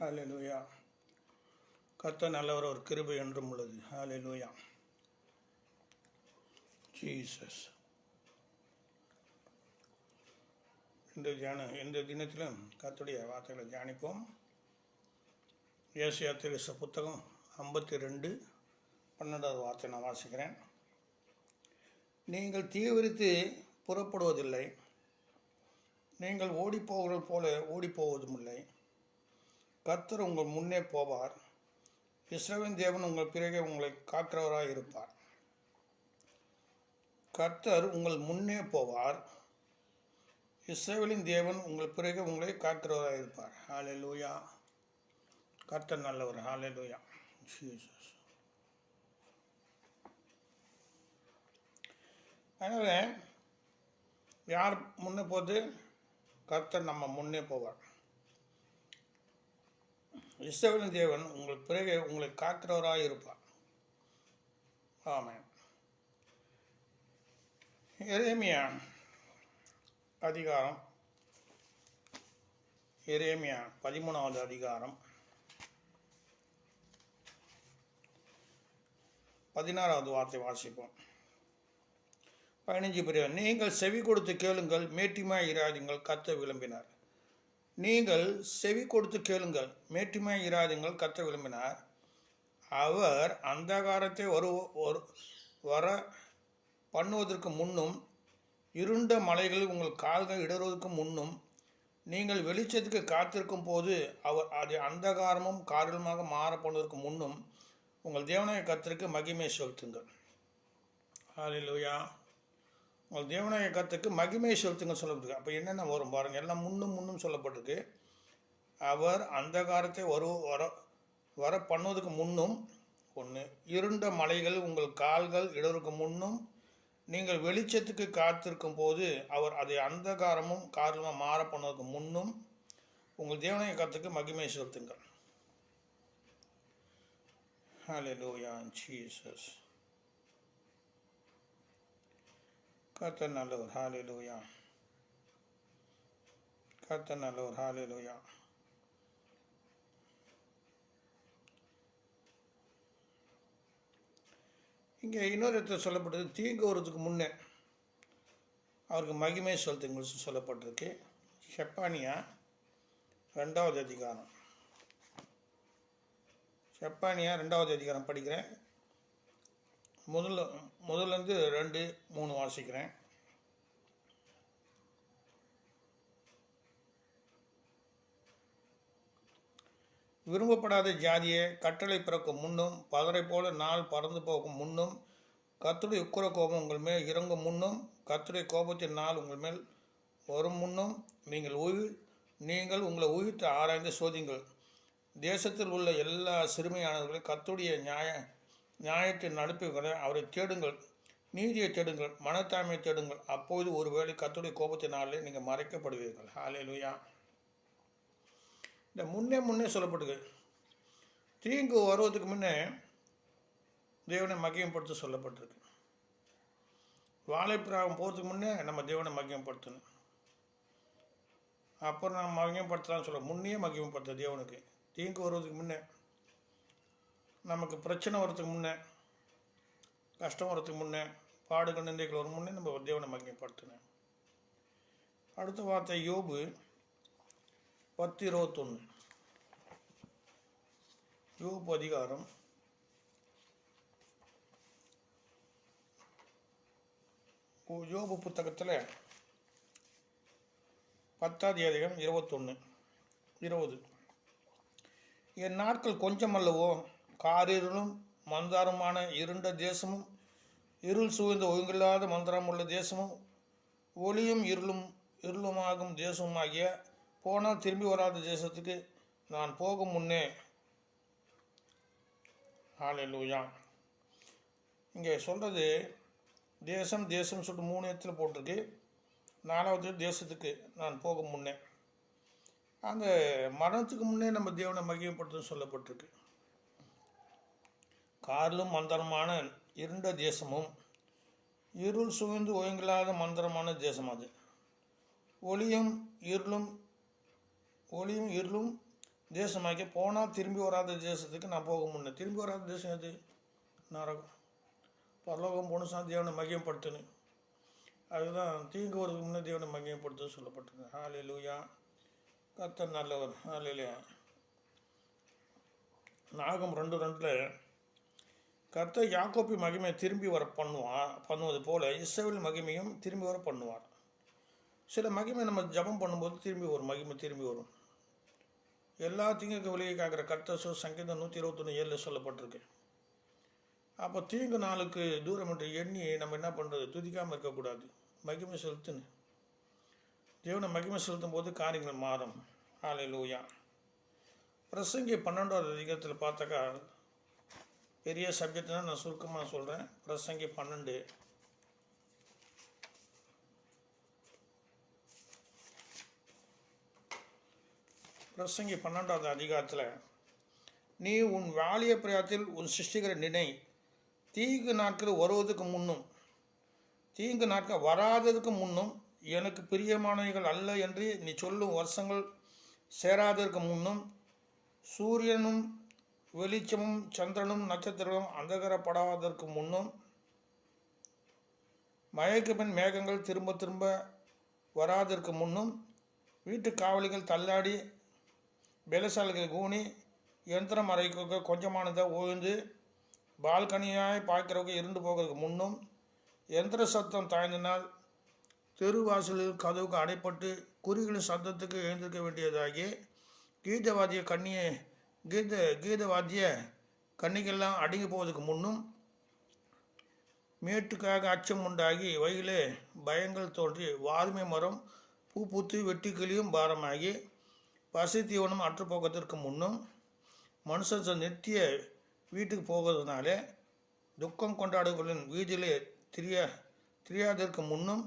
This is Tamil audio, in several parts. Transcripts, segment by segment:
ஹாலே லூயா கத்த நல்லவர் ஒரு கிருபை என்றும் உள்ளது. ஹalleluya. ஜீசஸ் இந்த தியான இந்த தினத்திலும் கத்துடைய வார்த்தைகளை தியானிப்போம். ஏசியா திருச புத்தகம் ஐம்பத்தி ரெண்டு பன்னெண்டாவது வார்த்தை நான் வாசிக்கிறேன். நீங்கள் தீவிரித்து புறப்படுவதில்லை. நீங்கள் ஓடிப்போகிறது போல ஓடிப்போவதும் இல்லை கர்த்தர் உங்கள் முன்னே போவார். இஸ்ரவின் தேவன் உங்கள் பிறகே உங்களை காக்கிறவராக இருப்பார். கர்த்தர் உங்கள் முன்னே போவார். இஸ்ரேவலின் தேவன் உங்கள் பிறகு உங்களை காக்கிறவராக இருப்பார். ஹாலே லூயா கர்த்தர் நல்லவர். ஹாலே லூயா ஜீசஸ் அதனால் யார் முன்னே போது கர்த்தர் நம்ம முன்னே போவார். இஸ்ரவேலின் தேவன் உங்கள் பிறகு உங்களை காக்கிறவராக இருப்பார். ஆமாம் எரேமியா அதிகாரம். எரேமியா பதிமூணாவது அதிகாரம். பதினாறாவது வார்த்தை வாசிப்போம். பதினஞ்சு பிரிவு நீங்கள் செவி கொடுத்து கேளுங்கள் மேட்டிமாய் இராதிங்கள் கத்த விளம்பினார். நீங்கள் செவி கொடுத்து கேளுங்கள். மேட்டுமே இராதுங்கள். கத்த விரும்பினார். அவர் அந்தகாரத்தை ஒரு ஒரு வர பண்ணுவதற்கு முன்னும் இருண்ட மலைகளில் உங்கள் கால்கள் இடறுவதற்கு முன்னும் நீங்கள் வெளிச்சத்துக்கு காத்திருக்கும் போது அவர் அது அந்தகாரமும் காரணமாக மாற போனதற்கு முன்னும் உங்கள் தேவனாய கத்திற்கு மகிமை செலுத்துங்கள். ஹalleluya. உங்கள் தேவனாய கத்துக்கு மகிமை செலுத்துங்க சொல்லப்பட்டிருக்கு. அப்போ என்னென்ன வரும் பாருங்கள் எல்லாம் முன்னும் முன்னும் சொல்லப்பட்டிருக்கு. அவர் அந்தகாரத்தை ஒரு வர வர பண்ணுவதுக்கு முன்னும் ஒன்று இருண்ட மலைகள் உங்கள் கால்கள் இடருக்கு முன்னும் நீங்கள் வெளிச்சத்துக்கு காத்திருக்கும் போது அவர் அதை அந்தகாரமும் காரணமாக மாற பண்ணதுக்கு முன்னும் உங்கள் தேவனைய கத்துக்கு மகிமை செலுத்துங்கள். Hallelujah, ஜீசஸ் கர்த்தர் நல்லவர். ஹாலேலூயா கர்த்தர் நல்லவர். ஹாலேலூயா இங்கே இன்னொரு இடத்துல சொல்லப்பட்டது தீங்கு வர்றதுக்கு முன்னே அவருக்கு மகிமை செலுத்துங்கள் சொல்லப்பட்டிருக்கு. ஷெப்பானியா ரெண்டாவது அதிகாரம். ஷெப்பானியா ரெண்டாவது அதிகாரம் படிக்கிறேன். முதல்ல முதல்லேருந்து ரெண்டு மூணு வாசிக்கிறேன். விரும்பப்படாத ஜாதியை கட்டளை பிறக்கும் முன்னும் பதரை போல நாள் பறந்து போகும் முன்னும் கத்துடைய உக்கர கோபம் உங்கள் மேல் இறங்கும் முன்னும் கத்துடைய கோபத்தின் நாள் உங்கள் மேல் வரும் முன்னும் நீங்கள் உயிர் நீங்கள் உங்களை உயிர்த்து ஆராய்ந்து சோதிங்கள். தேசத்தில் உள்ள எல்லா சிறுமையானவர்களையும் கத்துடைய நியாய நியாயத்தின் நடப்புகளை அவரை தேடுங்கள். நீதியை தேடுங்கள். மனத்தாமையை தேடுங்கள். அப்போது ஒருவேளை கத்துடைய கோபத்தினாலே நீங்கள் மறைக்கப்படுவீர்கள். ஹாலே லூயா இந்த முன்னே முன்னே சொல்லப்படுது தீங்கு வருவதுக்கு முன்னே தேவனை மகிமப்படுத்த சொல்லப்பட்டிருக்கு. வாழைப்பிராகம் போகிறதுக்கு முன்னே நம்ம தேவனை மகிமப்படுத்தணும். அப்புறம் நம்ம மகிமப்படுத்தலாம்னு சொல்ல முன்னே மகிமப்படுத்த தேவனுக்கு. தீங்கு வருவதுக்கு முன்னே நமக்கு பிரச்சனை வரத்துக்கு முன்னே கஷ்டம் வரதுக்கு முன்னே பாடுகள் நிந்தைகள் வரும் முன்னே நம்ம தேவனை மகிமைப்படுத்தணும். அடுத்த வார்த்தை யோபு பத்து இருபத்தொன்று யோபு அதிகாரம் யோபு புத்தகத்தில் பத்தாவது அதிகம் இருபத்தொன்று இருபது. என் நாட்கள் கொஞ்சம் அல்லவோ காரிருளும் மந்தாரமான இருண்ட தேசமும் இருள் சூழ்ந்த ஒழுங்கில்லாத மந்திரம் உள்ள தேசமும் ஒளியும் இருளும் இருளுமாகும் தேசமாகிய போனால் திரும்பி வராத தேசத்துக்கு நான் போகும் முன்னே. ஹalleluya. இங்கே சொல்கிறது தேசம் தேசம் சொல்லிட்டு மூணு இடத்துல போட்டிருக்கு. நாலாவது தேசத்துக்கு நான் போகும் முன்னே. அந்த மரணத்துக்கு முன்னே நம்ம தேவனை மகிமைப்படுத்தும் சொல்லப்பட்டிருக்கு. காரிலும் மந்திரமான இருண்ட தேசமும் இருள் சூழ்ந்து ஒழுங்கில்லாத மந்திரமான தேசம் அது ஒளியும் இருளும் ஒளியும் இருளும் தேசமாக்கி போனால் திரும்பி வராத தேசத்துக்கு நான் போக முன்னே. திரும்பி வராத தேசம் எது? நரகம். பரலோகம் போன சார் தேவனை மகிமைப்படுத்தணும் அதுதான் தீங்கு வரதுக்கு முன்னே தேவனை மகிமைப்படுத்த சொல்லப்பட்டது ஹாலே லூயா கர்த்தர் நல்லவர். ஹாலே நாகம் ரெண்டு ரெண்டில் கர்த்தர் யாக்கோப்பி மகிமை திரும்பி வர பண்ணுவான் பண்ணுவது போல இஸ்ரவேல் மகிமையும் திரும்பி வர பண்ணுவார். சில மகிமை நம்ம ஜபம் பண்ணும்போது திரும்பி வரும் மகிமை திரும்பி வரும். எல்லா தீங்குக்கு விலையை காக்கிற கர்த்தர் சங்கீதம் நூற்றி இருபத்தொன்று ஏழில் சொல்லப்பட்டிருக்கு. அப்போ தீங்கு நாளுக்கு தூரம் என்று எண்ணி நம்ம என்ன பண்ணுறது துதிக்காமல் இருக்கக்கூடாது. மகிமை செலுத்துன்னு. தேவனை மகிமை செலுத்தும் போது காரியங்கள் மாறும். ஆலை லூயா பிரசங்கி பன்னெண்டாவது அதிகாரத்தில் பார்த்தாக்கா பெரிய சப்ஜெக்ட்னா நான் சுருக்கமாக சொல்கிறேன் பிரசங்கி பன்னெண்டு. பிரசங்கி பன்னெண்டாவது அதிகாரத்தில் நீ உன் வாலிய பிரயாத்தில் உன் சிருஷ்டிகர நினை. தீங்கு நாட்கள் வருவதற்கு முன்னும் தீங்கு நாட்கள் வராததுக்கு முன்னும் எனக்கு பிரியமானவைகள் அல்ல என்று நீ சொல்லும் வருஷங்கள் சேராததற்கு முன்னும் சூரியனும் வெளிச்சமும் சந்திரனும் நட்சத்திரமும் அந்தகரப்படாததற்கு முன்னும் மழைக்கு பின் மேகங்கள் திரும்ப திரும்ப வராததற்கு முன்னும் வீட்டு காவலிகள் தள்ளாடி பெலசாலைகள் கூணி எந்திரம் அறைக்கு கொஞ்சமானதாக ஓய்ந்து பால்கனியாய் பார்க்கிறவங்க இருந்து போகிறதுக்கு முன்னும் எந்திர சத்தம் தாய்ந்தினால் தெருவாசலில் கதவுக்கு அடைப்பட்டு குறிகளின் சத்தத்துக்கு எழுந்திருக்க வேண்டியதாகி கீதவாதிய கண்ணியை கீத கீத வாத்திய கன்னிகெல்லாம் அடங்கி போவதற்கு முன்னும் மேட்டுக்காக அச்சம் உண்டாகி வயலே பயங்கள் தோன்றி வாதுமை மரம் பூ பூத்து வெட்டிக்கிளியும் பாரமாகி பசி தீவனம் அற்றுப்போக்கத்திற்கு முன்னும் மனுஷன் நித்திய வீட்டுக்கு போகிறதுனாலே துக்கம் கொண்டாடுகளின் வீதியிலே திரிய திரியாததற்கு முன்னும்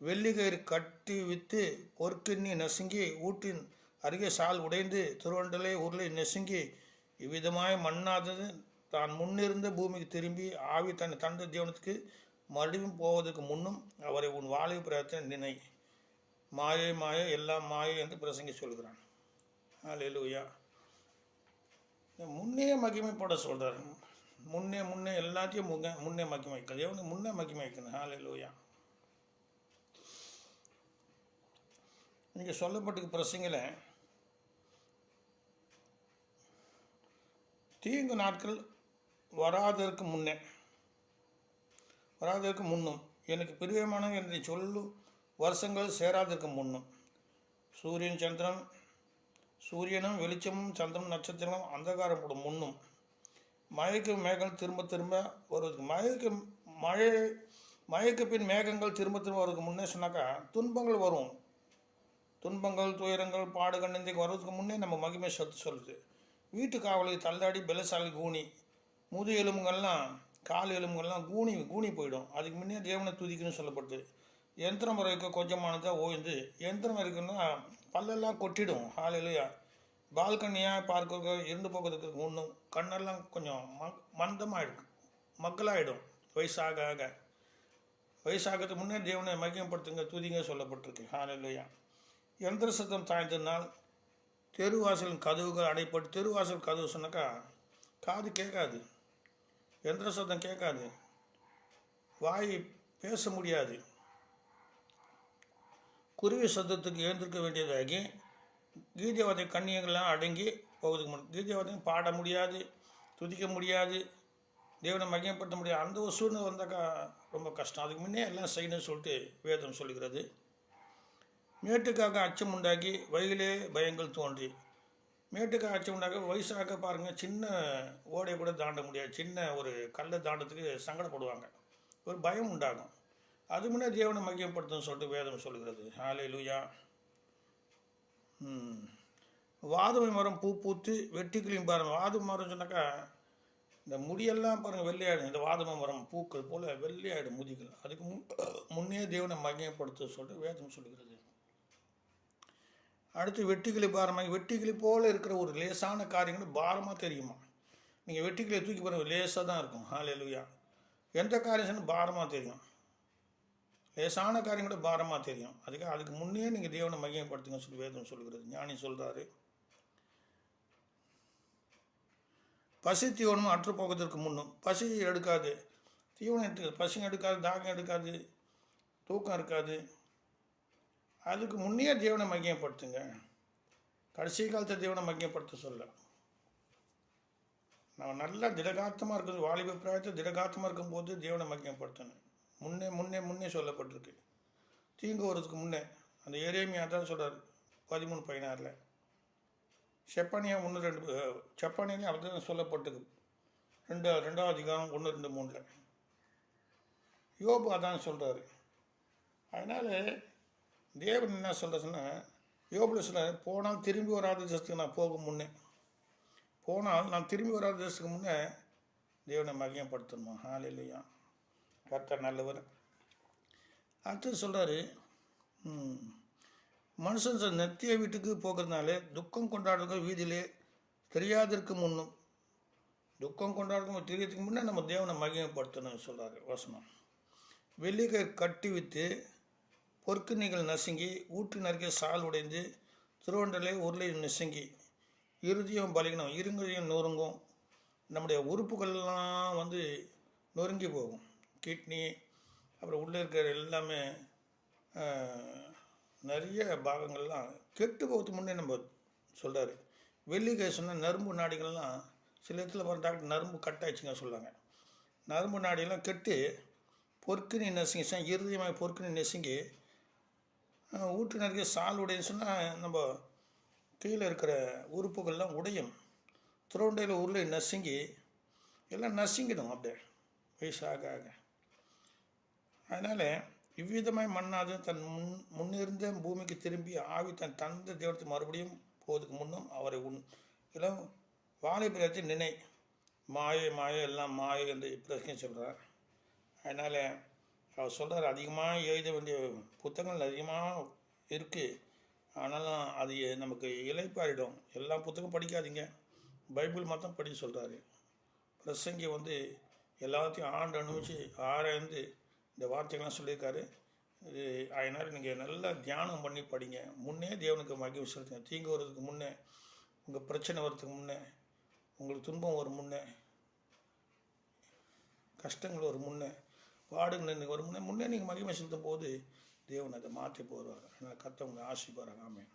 வெள்ளிகயிறு கட்டி விற்று பொற்கிண்ணி நசுங்கி ஊட்டின் அருகே சால் உடைந்து திருவண்டலே உருளை நெசுங்கி இவ்விதமாய் மண்ணாதது. தான் முன்னிருந்த பூமிக்கு திரும்பி ஆவி தன் தந்த தேவனத்துக்கு மறுபடியும் போவதற்கு முன்னும் அவரை உன் வாழை பிரயத்தனை நினை. மாயை மாயை எல்லாம் மாயை என்று பிரசங்கி சொல்கிறான். அல்லேலூயா முன்னே மகிமைப்பட சொல்கிறார் முன்னே முன்னே எல்லாத்தையும் முன்னே முன்னே மகிமை வைக்கணும் தேவனுக்கு முன்னே மகிமை வைக்கணும்? ஹalleluya. இங்கே சொல்லப்பட்டிருக்க பிரசங்கில் தீங்கு நாட்கள் வராதற்கு முன்னே வராததற்கு முன்னும் எனக்கு பிரியமான என்று சொல்லும் வருஷங்கள் சேராதற்கு முன்னும். சூரியன் சந்திரன் சூரியனும் வெளிச்சமும் சந்திரனும் நட்சத்திரமும் அந்தகாரம் கூட முன்னும். மழைக்கு மேகம் திரும்ப திரும்ப வருவதுக்கு மழைக்கு மழை மழைக்கு பின் மேகங்கள் திரும்ப திரும்ப வருவதுக்கு முன்னே சொன்னாக்கா துன்பங்கள் வரும். துன்பங்கள் துயரங்கள் பாடுகள் நிந்தைக்கு வர்றதுக்கு முன்னே நம்ம மகிமை சத்து சொல்லுது. வீட்டு காவலை தள்ளாடி பெலசாலி கூனி. முது எலும்புகள்லாம் கால் எலும்புகள்லாம் கூனி கூனி போயிடும். அதுக்கு முன்னே தேவனை துதிக்கணும்னு சொல்லப்படுது எந்திரம் இருக்க கொஞ்சமானதாக ஓய்ந்து எந்திரம் இருக்குன்னா பல்லெல்லாம் கொட்டிடும். ஹாலையிலையா பால்கனியாக பார்க்க இருந்து போகிறதுக்கு ஒன்றும் கண்ணெல்லாம் கொஞ்சம் ம மந்தமாகிடும் மக்களாகிடும் வயசாக ஆக. வயசாகிறதுக்கு முன்னே தேவனை மகிமைப்படுத்துங்க துதிங்க சொல்லப்பட்டிருக்கு. ஹாலையிலையா எந்திர சத்தம் தாய்ந்தனால் தெருவாசலின் கதவுகள் அடைப்பட்டு தெருவாசல் கதவு சொன்னாக்கா காது கேட்காது. எந்திர சத்தம் கேட்காது. வாய் பேச முடியாது. குருவி சத்தத்துக்கு எழுந்திருக்க வேண்டியதாகி கீதேவதை கண்ணியங்கள்லாம் அடங்கி போவதுக்கு முன் கீதவாதம் பாட முடியாது துதிக்க முடியாது தேவனை மகிமைப்படுத்த முடியாது. அந்த ஒரு சூழ்நிலை வந்தாக்கா ரொம்ப கஷ்டம். அதுக்கு முன்னே எல்லாம் செய்யணும்னு சொல்லிட்டு வேதம் சொல்லுகிறது. மேட்டுக்காக அச்சம் உண்டாக்கி வயலே பயங்கள் தோன்றி. மேட்டுக்காக அச்சம் உண்டாக்க வயசாக பாருங்கள் சின்ன ஓடையை கூட தாண்ட முடியாது. சின்ன ஒரு கல்லை தாண்டத்துக்கு சங்கடப்படுவாங்க. ஒரு பயம் உண்டாகும். அது முன்னே தேவனை மகிமைப்படுத்தும் சொல்லிட்டு வேதம் சொல்கிறது ஹாலே லூயா வாதுமை மரம் பூ பூத்து வெட்டிக்கிளியும் பாருங்கள் வாதுமை மரம் சொன்னாக்கா இந்த முடியெல்லாம் பாருங்கள் வெள்ளையாயிடும். இந்த வாதுமை மரம் பூக்கள் போல் வெள்ளையாயிடும் முதிகள் அதுக்கு முன் முன்னே தேவனை மகிமைப்படுத்த சொல்லிட்டு வேதம் சொல்கிறது அடுத்து வெட்டிக்கிளி பாரமாக வெட்டிக்கிளி போல் இருக்கிற ஒரு லேசான காரியங்கள் பாரமாக தெரியுமா? நீங்கள் வெட்டிக்கிளியை தூக்கி பாருங்கள் லேசாக தான் இருக்கும். ஹாலே லூயா எந்த காரியம் சொன்னால் பாரமாக தெரியும். லேசான காரியம் கூட பாரமாக தெரியும். அதுக்கு அதுக்கு முன்னே நீங்கள் தேவனை மகிமைப்படுத்துங்க சொல்லி வேதம் சொல்கிறது ஞானி சொல்கிறாரு பசி தீவனம் அற்று முன்னும் பசி எடுக்காது. தீவனம் எடுத்து பசி எடுக்காது தாகம் எடுக்காது தூக்கம் இருக்காது. அதுக்கு முன்னே தேவனை மையப்படுத்துங்க கடைசி காலத்தை தேவனை மையப்படுத்த சொல்ல. நான் நல்லா திடகாத்தமாக இருக்குது. வாலிப பிராயத்தை திடகாத்தமாக இருக்கும்போது தேவனை மையப்படுத்தணும் முன்னே முன்னே முன்னே சொல்லப்பட்டிருக்கு. தீங்கு வர்றதுக்கு முன்னே. அந்த ஏரேமியா தான் சொல்கிறார் பதிமூணு பதினாறில். செப்பானியா ஒன்று ரெண்டு செப்பானியிலையும் அப்படி சொல்லப்பட்டிருக்கு. ரெண்டு ரெண்டாவது அதிகாரம் ஒன்று ரெண்டு மூணில் யோபு அதான் சொல்கிறாரு அதனால் தேவன் என்ன சொல்கிறதுன்னா யோபில் சொல்ல போனால் திரும்பி வராத தேசத்துக்கு நான் போகும் முன்னே. போனால் நான் திரும்பி வராத தேசத்துக்கு முன்னே தேவனை மகியப்படுத்தணுமா இல்லையா கர்த்தர் நல்லவர். அடுத்து சொல்கிறாரு மனுஷன் நெத்திய வீட்டுக்கு போகிறதுனால துக்கம் கொண்டாடுற வீதியிலே தெரியாதற்கு முன்னும் துக்கம் கொண்டாடுறதுக்கு தெரியறதுக்கு முன்னே நம்ம தேவனை மகிமைப்படுத்தணும் சொல்கிறாரு வசனம். வெள்ளிக்கை கட்டி விற்று பொற்கிணிகள் நசுங்கி ஊற்று நறுக்கிய சால் உடைந்து திருவண்டலே உருளையும் நெசுங்கி இறுதியும் பலிகணும் இருங்கதையும் நொறுங்கும். நம்முடைய உறுப்புகள்லாம் வந்து நொறுங்கி போகும். கிட்னி அப்புறம் உள்ளே இருக்கிற எல்லாமே நிறைய பாகங்கள்லாம் கெட்டு போகிறது முன்னே நம்ம சொல்கிறாரு வெள்ளிக்கை சொன்ன நரம்பு நாடிகள்லாம் சில இடத்துல போகிற டாக்டர் நரம்பு கட் ஆயிடுச்சுங்க சொல்லுவாங்க நரம்பு நாடியெல்லாம் கெட்டு பொற்கினி நெசுங்கி இறுதியமாக பொற்கினி நெசுங்கி ஊற்றினருக்கு சால் உடையன்னு சொன்னால் நம்ம கீழே இருக்கிற உறுப்புகள்லாம் உடையும். துரோண்டையில் உருளை நசுங்கி எல்லாம் நசுங்கிடும் அப்படியே. வயசாக ஆக அதனால் இவ்விதமாய் மண்ணாது தன் முன் முன்னிருந்த பூமிக்கு திரும்பி ஆவி தன் தந்த தேவத்தை மறுபடியும் போவதுக்கு முன்னும் அவரை உன் எல்லாம் வாலிபரத்தை நினை. மாயை மாயை எல்லாம் மாயை என்று பிரச்சனை சொல்கிறார் அதனால் அவர் சொல்கிறார் அதிகமாக எழுத வேண்டிய புத்தகங்கள் அதிகமாக இருக்குது ஆனாலும் அது நமக்கு இழைப்பாயிடும் எல்லா புத்தகம் படிக்காதீங்க. பைபிள் மட்டும் படிக்க சொல்கிறாரு பிரசங்கி வந்து எல்லாத்தையும் ஆண்டு அனுபவிச்சு ஆராய்ந்து இந்த வார்த்தைகள்லாம் சொல்லியிருக்காரு. இது அதனால் நீங்கள் நல்லா தியானம் பண்ணி படிங்க. முன்னே தேவனுக்கு மகிழ்ச்சி செலுத்துங்க. தீங்கு வர்றதுக்கு முன்னே உங்கள் பிரச்சனை வர்றதுக்கு முன்னே உங்களுக்கு துன்பம் வரும் முன்னே கஷ்டங்கள் ஒரு முன்னே பாடுங்கள் வரும் முன்னே முன்னே நீங்கள் மகிமை செலுத்தும் போது தேவன் அதை மாற்றி போடுவார். ஏன்னா கத்தவங்களை ஆசிப்பாராங்க ஆமென்.